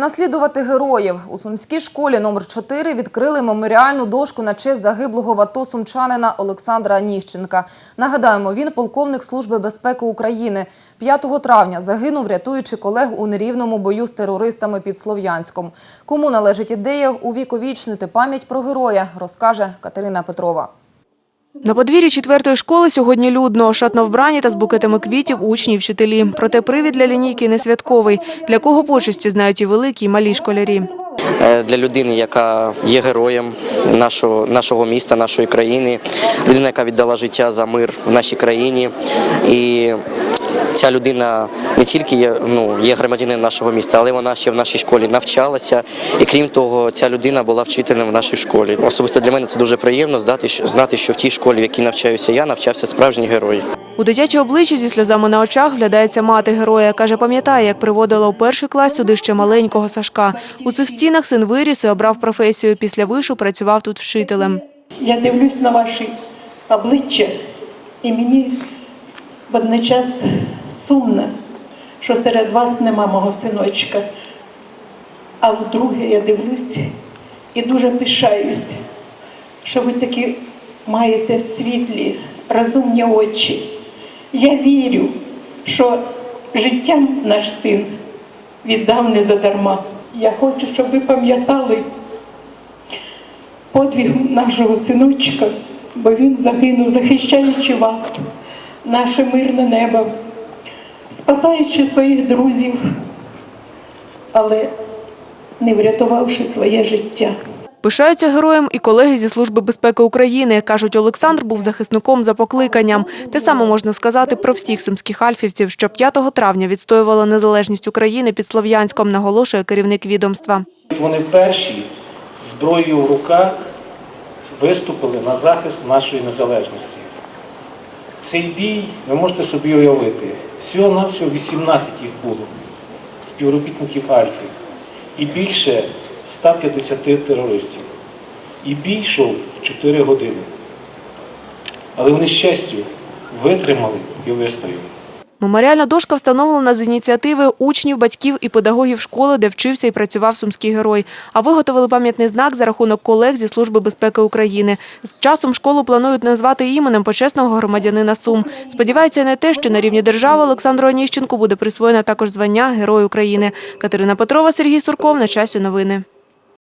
Наслідувати героїв у сумській школі номер 4 відкрили меморіальну дошку на честь загиблого в АТО сумчанина Олександра Ніщенка. Нагадаємо, він полковник Служби безпеки України. 5 травня загинув, рятуючи колег у нерівному бою з терористами під Слов'янськом. Кому належить ідея увіковічнити пам'ять про героя, розкаже Катерина Петрова. На подвір'ї четвертої школи сьогодні людно. Шатно вбрані та з букетами квітів учні і вчителі. Проте привід для лінійки не святковий. Для кого почесті знають і великі, і малі школярі. Е, для людини, яка є героєм нашого, нашого міста, нашої країни, людина, яка віддала життя за мир в нашій країні. І ця людина не тільки є, ну, є громадянином нашого міста, але вона ще в нашій школі навчалася. І крім того, ця людина була вчителем в нашій школі. Особисто для мене це дуже приємно знати, що- знати, що в тій школі, в якій навчаюся я, навчався справжній герой. У дитяче обличчя зі сльозами на очах вглядається мати героя. Каже, пам'ятає, як приводила у перший клас сюди ще маленького Сашка. У цих стінах син виріс і обрав професію. Після вишу працював тут вчителем. Я дивлюсь на ваші обличчя, і мені водночас сумно, що серед вас нема мого синочка. А вдруге я дивлюсь і дуже пишаюсь, що ви такі маєте світлі, розумні очі. Я вірю, що життя наш син віддав не задарма. Я хочу, щоб ви пам'ятали подвиг нашого синочка, бо він загинув, захищаючи вас, наше мирне небо, спасаючи своїх друзів, але не врятувавши своє життя. Пишаються героєм і колеги зі Служби безпеки України. Кажуть, Олександр був захисником за покликанням. Те саме можна сказати про всіх сумських альфівців, що 5 травня відстоювали незалежність України під Слов'янськом, наголошує керівник відомства. Вони перші зброєю в руках виступили на захист нашої незалежності. Цей бій ви можете собі уявити. Всього-навсього 18 їх було, співробітників Альфи, і більше 150 терористів. І бій йшов 4 години. Але вони з честю витримали і вистояли. Меморіальна дошка встановлена з ініціативи учнів, батьків і педагогів школи, де вчився і працював сумський герой. А виготовили пам'ятний знак за рахунок колег зі Служби безпеки України. З часом школу планують назвати іменем почесного громадянина Сум. Сподіваються на те, що на рівні держави Олександру Оніщенку буде присвоєно також звання Герой України. Катерина Петрова, Сергій Сурков. На часі новини.